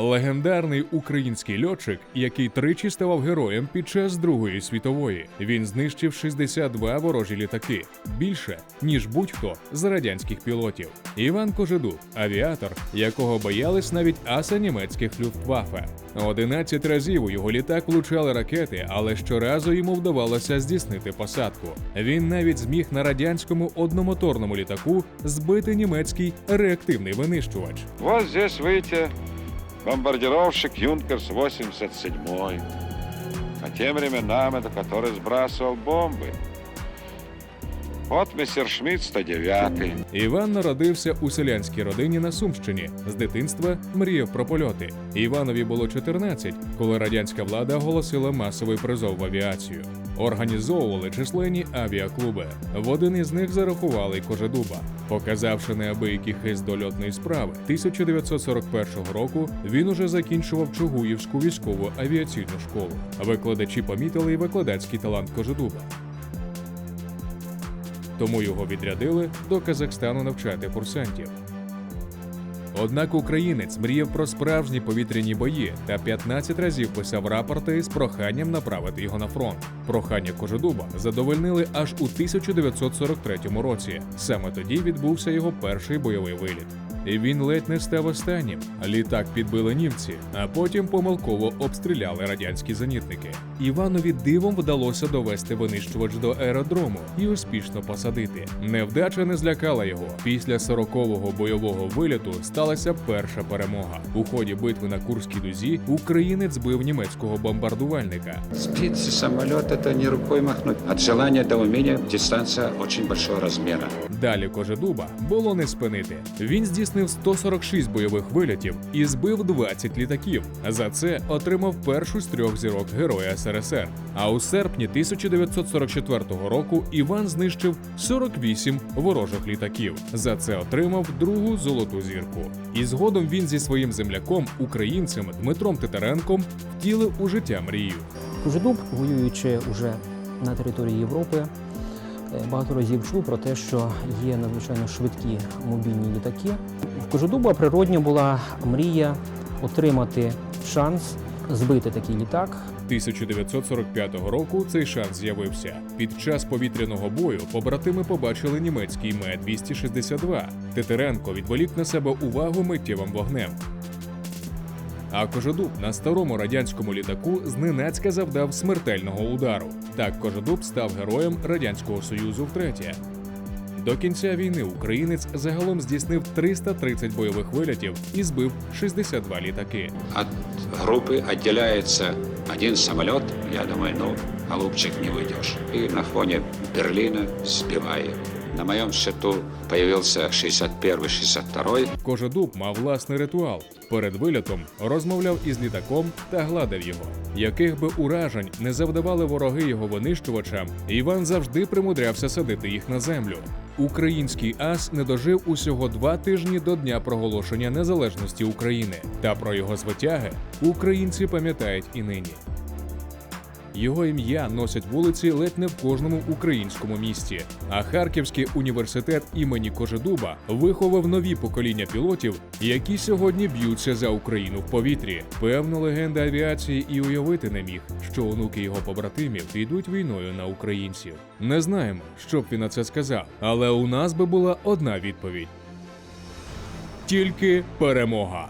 Легендарний український льотчик, який тричі ставав героєм під час Другої світової. Він знищив 62 ворожі літаки більше ніж будь-хто з радянських пілотів. Іван Кожедуб – авіатор, якого боялись навіть аса німецьких люфтваффе. 11 разів у його літак влучали ракети, але щоразу йому вдавалося здійснити посадку. Він навіть зміг на радянському одномоторному літаку збити німецький реактивний винищувач. Вот здесь, видите, бомбардировщик Юнкерс 87 По тем временам это который сбрасывал бомбы. Вот Мессершмитт 109 Іван народився у селянській родині на Сумщині. З дитинства мріяв про польоти. Іванові було 14, коли радянська влада оголосила масовий призов в авіацію. Організовували численні авіаклуби. В один із них зарахували Кожедуба. Показавши неабиякий хист до льотної справи, 1941 року він уже закінчував Чугуївську військову авіаційну школу. Викладачі помітили й викладацький талант Кожедуба. Тому його відрядили до Казахстану навчати курсантів. Однак українець мріяв про справжні повітряні бої та 15 разів писав рапорти з проханням направити його на фронт. Прохання Кожедуба задовольнили аж у 1943 році. Саме тоді відбувся його перший бойовий виліт. І він ледь не став останнім. Літак підбили німці, а потім помилково обстріляли радянські зенітники. Іванові дивом вдалося довести винищувач до аеродрому і успішно посадити. Невдача не злякала його. Після 40-го бойового виліту сталася перша перемога. У ході битви на Курській дузі українець збив німецького бомбардувальника. Птицы, самолет это не рукой махнуть. От желания до умения дистанция очень большого размера. Далі Кожедуба було не спинити. Він здійснив 146 бойових вилітів і збив 20 літаків. За це отримав першу з трьох зірок Героя СРСР. А у серпні 1944 року Іван знищив 48 ворожих літаків. За це отримав другу золоту зірку. І згодом він зі своїм земляком, українцем Дмитром Титаренком, втілив у життя мрію. Кожедуб, воюючи уже на території Європи, багато разів чув про те, що є надзвичайно швидкі мобільні літаки. В Кожедуба природньо була мрія отримати шанс збити такий літак. 1945 року цей шанс з'явився. Під час повітряного бою побратими побачили німецький Ме-262. Титаренко відволік на себе увагу миттєвим вогнем. А Кожедуб на старому радянському літаку зненацька завдав смертельного удару. Так Кожедуб став героєм Радянського Союзу втретє. До кінця війни українець загалом здійснив 330 бойових вилітів і збив 62 літаки. От группы отделяется один самолет. Я думаю, ну, голубчик, не выйдешь. И на фоне Берлина сбивает. На моем счету появился 61-62 Кожедуб мав власний ритуал. Перед вилітом розмовляв із літаком та гладив його. Яких би уражень не завдавали вороги його винищувачам, Іван завжди примудрявся садити їх на землю. Український ас не дожив усього два тижні до дня проголошення незалежності України. Та про його звитяги українці пам'ятають і нині. Його ім'я носять вулиці ледь не в кожному українському місті. А Харківський університет імені Кожедуба виховав нові покоління пілотів, які сьогодні б'ються за Україну в повітрі. Певно, легенда авіації і уявити не міг, що онуки його побратимів підуть війною на українців. Не знаємо, що б він на це сказав, але у нас би була одна відповідь: тільки перемога.